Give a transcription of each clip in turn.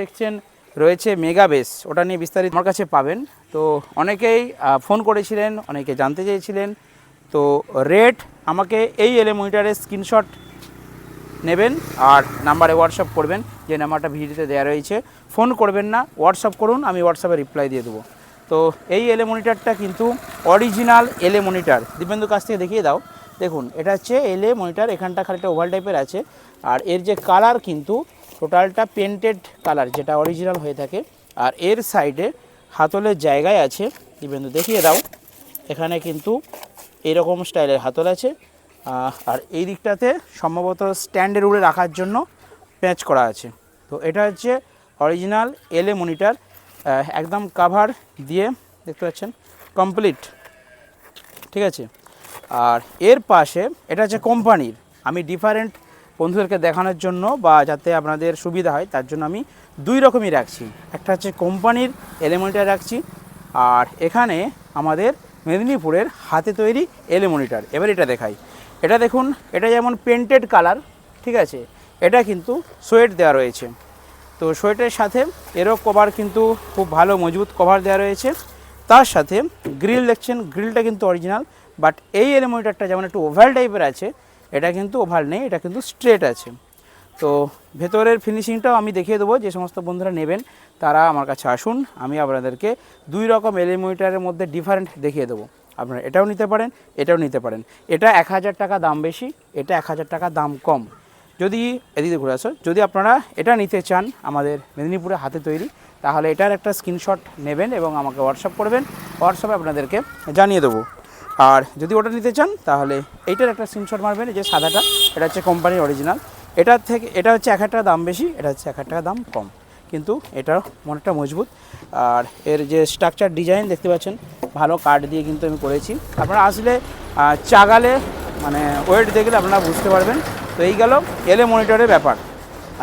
দেখছেন, রয়েছে mega base ওটা নিয়ে বিস্তারিত আমার কাছে পাবেন। তো অনেকেই ফোন করেছিলেন, অনেকে জানতে চেয়েছিলেন। তো রেট আমাকে এই এলে মনিটারের স্ক্রিনশট নেবেন আর নাম্বারে হোয়াটসঅ্যাপ করবেন, যে নাম্বারটা ভিডিওতে দেওয়া রয়েছে। ফোন করবেন না হোয়াটসঅ্যাপ করুন, আমি হোয়াটসঅ্যাপে রিপ্লাই দিয়ে দেবো। তো এই এলে মনিটারটা কিন্তু অরিজিনাল এলে মনিটার দিব্যেন্দু কাছ থেকে দেখিয়ে দাও। দেখুন, এটা হচ্ছে এলে মনিটার এখানটা খানিকটা ওভাল টাইপের আছে। আর এর যে কালার কিন্তু টোটালটা পেন্টেড কালার যেটা অরিজিনাল হয়ে থাকে। আর এর সাইডে হাতলের জায়গায় আছে দিব্যেন্দু দেখিয়ে দাও। এখানে কিন্তু এরকম স্টাইলের হাতল আছে। আর এই দিকটাতে সম্ভবত স্ট্যান্ডের উপরে রাখার জন্য প্যাচ করা আছে। তো এটা হচ্ছে অরিজিনাল এলে মনিটার একদম কাভার দিয়ে, দেখতে পাচ্ছেন কমপ্লিট ঠিক আছে? আর এর পাশে, এটা হচ্ছে কোম্পানির আমি ডিফারেন্ট বন্ধুদেরকে দেখানোর জন্য বা যাতে আপনাদের সুবিধা হয়, তার জন্য আমি দুই রকমই রাখছি। একটা হচ্ছে কোম্পানির এলিমনিটার রাখছি, আর এখানে আমাদের মেদিনীপুরের হাতে তৈরি এলিমনিটার। এবার এটা দেখাই। এটা দেখুন, এটা যেমন পেন্টেড কালার ঠিক আছে? এটা কিন্তু সোয়েট দেওয়া রয়েছে। তো সোয়েটের সাথে এরও কভার কিন্তু খুব ভালো মজবুত কভার দেওয়া রয়েছে। তার সাথে গ্রিল দেখছেন গ্রিলটা কিন্তু অরিজিনাল বাট এই এলিমনিটারটা যেমন একটু ওভাল টাইপের আছে এটা কিন্তু ওভাল নেই, এটা কিন্তু স্ট্রেট আছে। তো ভেতরের ফিনিশিংটাও আমি দেখিয়ে দেবো, যে সমস্ত বন্ধুরা নেবেন, তারা আমার কাছে আসুন, আমি আপনাদেরকে দুই রকম এলিমিটারের মধ্যে ডিফারেন্ট দেখিয়ে দেবো। আপনারা এটাও নিতে পারেন, এটাও নিতে পারেন। এটা এক হাজার টাকা দাম বেশি, এটা এক হাজার টাকা দাম কম। যদি, এদিকে ঘুরে আসো, যদি আপনারা এটা নিতে চান আমাদের মেদিনীপুরে হাতে তৈরি, তাহলে এটার একটা স্ক্রিনশট নেবেন এবং আমাকে হোয়াটসঅ্যাপ করবেন হোয়াটসঅ্যাপে আপনাদেরকে জানিয়ে দেবো। আর যদি ওটা নিতে চান, তাহলে এইটার একটা স্ক্রিনশট মারবেন যে সাদাটা, এটা হচ্ছে কোম্পানির অরিজিনাল এটার থেকে, এটা হচ্ছে এক হাজার টাকা দাম বেশি, এটা হচ্ছে এক হাজার টাকা দাম কম। কিন্তু এটা অনেকটা মজবুত। আর এর যে স্ট্রাকচার ডিজাইন দেখতে পাচ্ছেন, ভালো কাঠ দিয়ে কিন্তু আমি করেছি। আপনারা আসলে চাগালে মানে ওয়েট দেখলে আপনারা বুঝতে পারবেন। তো এই গেল এলে মনিটরের ব্যাপার।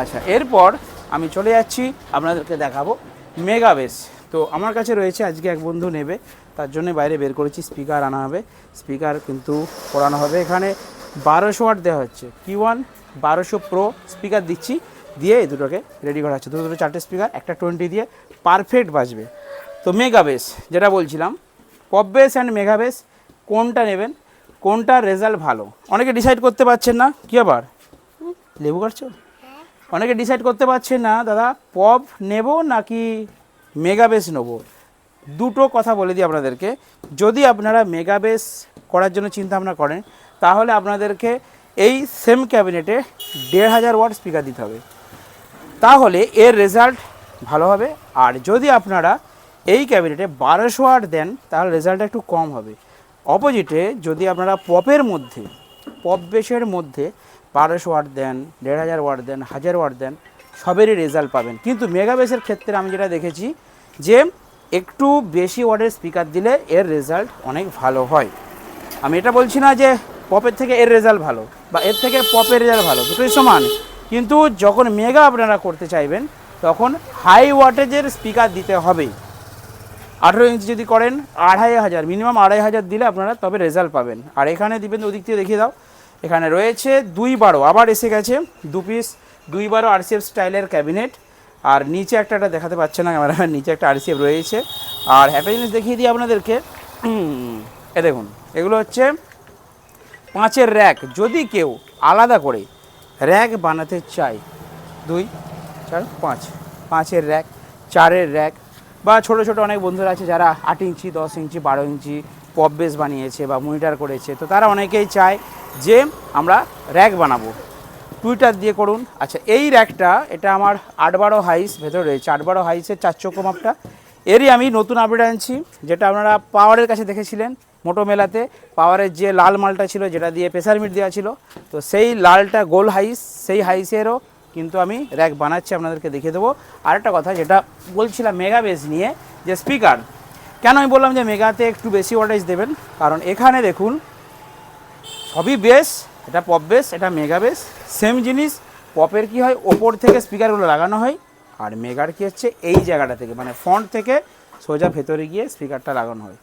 আচ্ছা এরপর আমি চলে যাচ্ছি, আপনাদেরকে দেখাবো মেগা বেস তো আমার কাছে রয়েছে আজকে এক বন্ধু নেবে তার জন্য বাইরে বের করেছি স্পিকার আনা হবে স্পিকার কিন্তু করানো হবে। এখানে বারোশো ওয়াট দেওয়া হচ্ছে কি ওয়ান বারোশো প্রো স্পিকার দিচ্ছি দিয়ে এই দুটোকে রেডি করা হচ্ছে। দুটো দুটো চারটে স্পিকার একটা টোয়েন্টি দিয়ে পারফেক্ট বাজবে। তো মেগা বেস যেটা বলছিলাম pop bass and mega bass কোনটা নেবেন? কোনটার রেজাল্ট ভালো? অনেকে ডিসাইড করতে পারছেন না কী আবার লেবু কাটছো অনেকে ডিসাইড করতে পারছেন না দাদা পপ নেব নাকি মেগা বেস নেব। দুটো কথা বলে দিই আপনাদেরকে। যদি আপনারা মেগা বেস করার জন্য চিন্তা ভাবনা করেন, তাহলে আপনাদেরকে এই সেম ক্যাবিনেটে দেড় হাজার ওয়াট স্পিকার দিতে হবে। তাহলে এর রেজাল্ট ভালো হবে। আর যদি আপনারা এই ক্যাবিনেটে বারোশো ওয়াট দেন, তাহলে রেজাল্টটা একটু কম হবে। অপোজিটে যদি আপনারা পপের মধ্যে পপ বেসের মধ্যে বারোশো ওয়াট দেন, দেড় হাজার ওয়াট দেন, হাজার ওয়াট দেন সবেরই রেজাল্ট পাবেন। কিন্তু মেগা বেসের ক্ষেত্রে আমি যেটা দেখেছি যে, একটু বেশি ওয়াটের স্পিকার দিলে এর রেজাল্ট অনেক ভালো হয়। আমি এটা বলছি না যে পপের থেকে এর রেজাল্ট ভালো বা এর থেকে পপের রেজাল্ট ভালো, দুটোই সমান। কিন্তু যখন মেগা আপনারা করতে চাইবেন, তখন হাই ওয়াটেজের স্পিকার দিতে হবে। আঠেরো ইঞ্চি যদি করেন, আড়াই হাজার মিনিমাম আড়াই হাজার দিলে আপনারা তবে রেজাল্ট পাবেন। আর এখানে দিবেন, ওদিক থেকে দেখিয়ে দাও। এখানে রয়েছে দুই বারো, আবার এসে গেছে দু পিস দুই বারো আরসিএফ স্টাইলের ক্যাবিনেট। আর নিচে একটা একটা দেখাতে পাচ্ছে না ক্যামেরা নিচে একটা আরসিএফ রয়েছে। আর একটা জিনিস দেখিয়ে দিই আপনাদেরকে। এ দেখুন, এগুলো হচ্ছে পাঁচের র্যাক। যদি কেউ আলাদা করে র্যাক বানাতে চায়, দুই, চার, পাঁচ। পাঁচের র্যাক, চারের র্যাক। বা ছোট ছোট অনেক বন্ধুরা আছে যারা আট ইঞ্চি, দশ ইঞ্চি, বারো ইঞ্চি পপ বেস বানিয়েছে বা মনিটার করেছে। তো তারা অনেকেই চায় যে আমরা র্যাক বানাবো। টুইটার দিয়ে করুন। আচ্ছা এই র্যাকটা এটা আমার আট বারো হাইস ভেতরে রয়েছে আট বারো হাইসের চার চক্র মাপটা। এরই আমি নতুন আপডেট আনছি, যেটা আপনারা পাওয়ারের কাছে দেখেছিলেন, মোটো মেলাতে। পাওয়ারের যে লাল মালটা ছিল, যেটা দিয়ে প্রেসার মিট দেওয়া ছিল, তো সেই লালটা গোল হাইস সেই হাইসেরও কিন্তু আমি র্যাক বানাচ্ছি, আপনাদেরকে দেখিয়ে দেবো। আরেকটা কথা, যেটা বলছিলাম মেগা বেস নিয়ে, যে স্পিকার কেন আমি বললাম যে মেগাতে একটু বেশি ওয়াটেজ দেবেন? কারণ এখানে দেখুন, সবই বেস এটা পপ বেস এটা মেগা বেস সেম জিনিস পপের কি হয়? ওপর থেকে স্পিকারগুলো লাগানো হয়। আর মেগার কি হচ্ছে? এই জায়গাটা থেকে মানে ফ্রন্ট থেকে সোজা ভেতরে গিয়ে স্পিকারটা লাগানো হয়।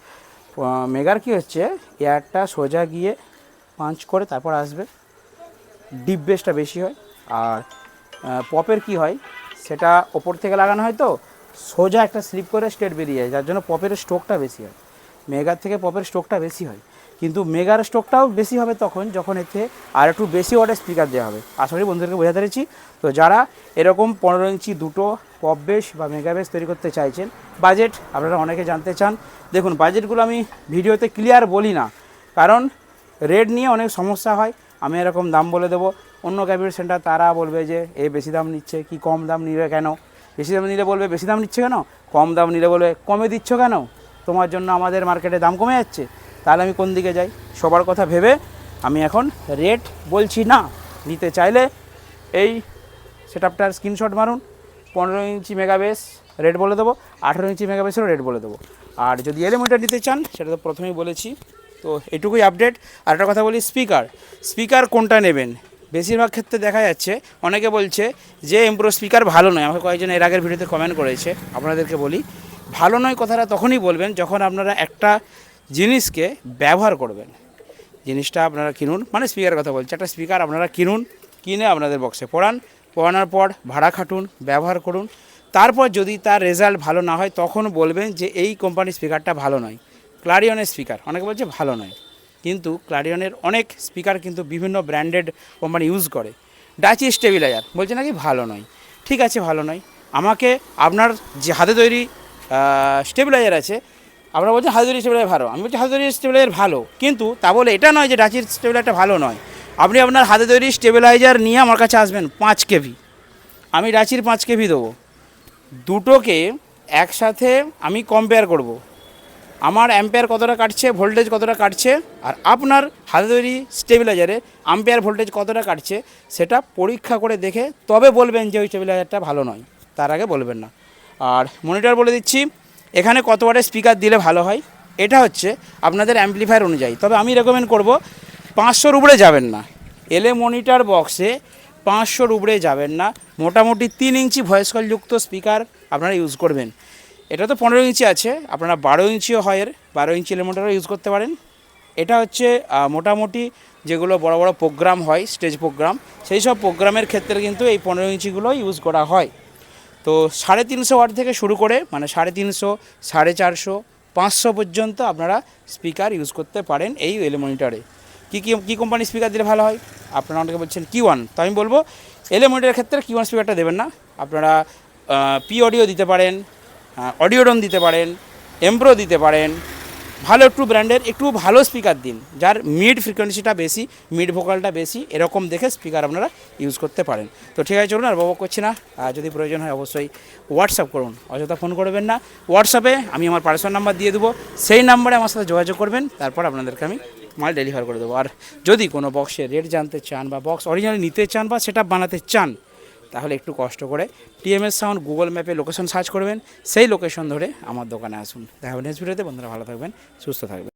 মেগার কি হচ্ছে? এয়ারটা সোজা গিয়ে পাঞ্চ করে তারপর আসবে। ডিপ বেসটা বেশি হয়। আর পপের কি হয়? সেটা ওপর থেকে লাগানো হয় তো, সোজা একটা স্লিপ করে স্টেট বেরিয়ে যায়। যার জন্য পপের স্ট্রোকটা বেশি হয়। মেগার থেকে পপের স্ট্রোকটা বেশি হয়। কিন্তু মেগার স্ট্রোকটাও বেশি হবে তখন যখন এতে আর একটু বেশি ওয়াটের স্পিকার দেওয়া হবে। আশা করি বন্ধুদেরকে বোঝাতে পেরেছি। তো যারা এরকম পনেরো ইঞ্চি দুটো পপ বেস বা মেগা বেস তৈরি করতে চাইছেন বাজেট আপনারা অনেকে জানতে চান। দেখুন বাজেটগুলো আমি ভিডিওতে ক্লিয়ার বলি না। কারণ রেট নিয়ে অনেক সমস্যা হয়। আমি এরকম দাম বলে দেবো। অন্য ক্যাপিটাল সেন্টার তারা বলবে যে, এ বেশি দাম নিচ্ছে, কি কম দাম নিবে কেন? বেশি দাম নিলে বলবে, বেশি দাম নিচ্ছে কেন? কম দাম নিলে বলবে, কমে দিচ্ছ কেন? তোমার জন্য আমাদের মার্কেটে দাম কমে যাচ্ছে। তাহলে আমি কোন দিকে যাই? সবার কথা ভেবে আমি এখন রেট বলছি না। নিতে চাইলে এই সেটআপটার স্ক্রিনশট মারুন। পনেরো ইঞ্চি মেগাবেস রেট বলে দেবো। আঠেরো ইঞ্চি মেগাবেসেরও রেট বলে দেবো। আর যদি এলিমিটার নিতে চান, সেটা তো প্রথমেই বলেছি। তো এটুকুই আপডেট আর একটা কথা বলি স্পিকার স্পিকার কোনটা নেবেন? বেশিরভাগ ক্ষেত্রে দেখা যাচ্ছে, অনেকে বলছে যে এমপ্রো স্পিকার ভালো নয়। আমাকে কয়েকজন এর আগের ভিডিওতে কমেন্ট করেছে। আপনাদেরকে বলি, ভালো নয় কথাটা তখনই বলবেন যখন আপনারা একটা জিনিসকে ব্যবহার করবেন। জিনিসটা আপনারা কিনুন মানে স্পিকারের কথা বলছি, একটা স্পিকার আপনারা কিনুন, কিনে আপনাদের বক্সে পড়ান, পড়ানোর পর ভাড়া খাটুন, ব্যবহার করুন। তারপর যদি তার রেজাল্ট ভালো না হয়, তখন বলবেন যে এই কোম্পানির স্পিকারটা ভালো নয়। ক্লারিয়নের স্পিকার অনেকে বলছে ভালো নয়। কিন্তু ক্লারিয়নের অনেক স্পিকার কিন্তু বিভিন্ন ব্র্যান্ডেড কোম্পানি ইউজ করে। ডাচি স্টেবিলাইজার বলছে নাকি ভালো নয়। ঠিক আছে, ভালো নয়। আমাকে আপনার যে হাতে তৈরি স্টেবিলাইজার আছে আপনারা বলছেন হাতে তৈরি স্টেবিলাইজার ভালো। আমি বলছি হাতে তৈরি স্টেবিলাইজার ভালো। কিন্তু তা বলে এটা নয় যে ডাচির স্টেবিলাইজারটা ভালো নয়। আপনি আপনার হাতে তৈরি স্টেবিলাইজার নিয়ে আমার কাছে আসবেন পাঁচ কেভি। আমি ডাচির পাঁচ কেভি দেবো। দুটোকে একসাথে আমি কম্পেয়ার করব। আমার অ্যাম্পেয়ার কতটা কাটছে ভোল্টেজ কতটা কাটছে, আর আপনার হাতে তৈরি স্টেবিলাইজারে আম্পেয়ার ভোল্টেজ কতটা কাটছে, সেটা পরীক্ষা করে দেখে তবে বলবেন যে ওই স্টেবিলাইজারটা ভালো নয়। তার আগে বলবেন না। আর মনিটর বলে দিচ্ছি এখানে কত ওয়াটের স্পিকার দিলে ভালো হয়? এটা হচ্ছে আপনাদের অ্যাম্পলিফায়ার অনুযায়ী। তবে আমি রেকমেন্ড করব, পাঁচশোর উপরে যাবেন না। এলে মনিটর বক্সে পাঁচশোর উপরে যাবেন না। মোটামুটি তিন ইঞ্চি ভয়েস কলযুক্ত স্পিকার আপনারা ইউজ করবেন। এটা তো পনেরো ইঞ্চি আছে, আপনারা বারো ইঞ্চিও হয়ের বারো ইঞ্চি এলিমেন্টারও ইউজ করতে পারেন। এটা হচ্ছে মোটামুটি যেগুলো বড় বড় প্রোগ্রাম হয় স্টেজ প্রোগ্রাম সেই সব প্রোগ্রামের ক্ষেত্রে কিন্তু এই পনেরো ইঞ্চিগুলো ইউজ করা হয়। তো সাড়ে তিনশো ওয়াট থেকে শুরু করে মানে সাড়ে তিনশো, সাড়ে চারশো, পাঁচশো পর্যন্ত আপনারা স্পিকার ইউজ করতে পারেন এই এলে মনিটরে। কী কী কী কোম্পানির স্পিকার দিলে ভালো হয়? আপনারা অনেকে বলছেন কি ওয়ান তো আমি বলব, এলে মনিটরের ক্ষেত্রে কি ওয়ান স্পিকারটা দেবেন না। আপনারা পি অডিও দিতে পারেন অডিওডন দিতে পারেন এমব্রো দিতে পারেন ভালো একটু ব্র্যান্ডের একটু ভালো স্পিকার দিন। যার মিড ফ্রিকোয়েন্সিটা বেশি মিড ভোকালটা বেশি, এরকম দেখে স্পিকার আপনারা ইউজ করতে পারেন। তো ঠিক আছে, চলুন আর বাবা করছি না। যদি প্রয়োজন হয় অবশ্যই হোয়াটসঅ্যাপ করুন। অযথা ফোন করবেন না। হোয়াটসঅ্যাপে আমি আমার পার্সোনাল নাম্বার দিয়ে দেবো। সেই নাম্বারে আমার সাথে যোগাযোগ করবেন। তারপর আপনাদেরকে আমি মাল ডেলিভার করে দেবো। আর যদি কোনো বক্সের রেট জানতে চান বা বক্স অরিজিনাল নিতে চান বা সেটা বানাতে চান তাহলে একটু কষ্ট করে টিএমএস সাউন্ড গুগল ম্যাপে লোকেশন সার্চ করবেন। সেই লোকেশন ধরে আমার দোকানে আসুন। দেখা হবে নেক্সট ভিডিওতে বন্ধুরা ভালো থাকবেন, সুস্থ থাকবেন।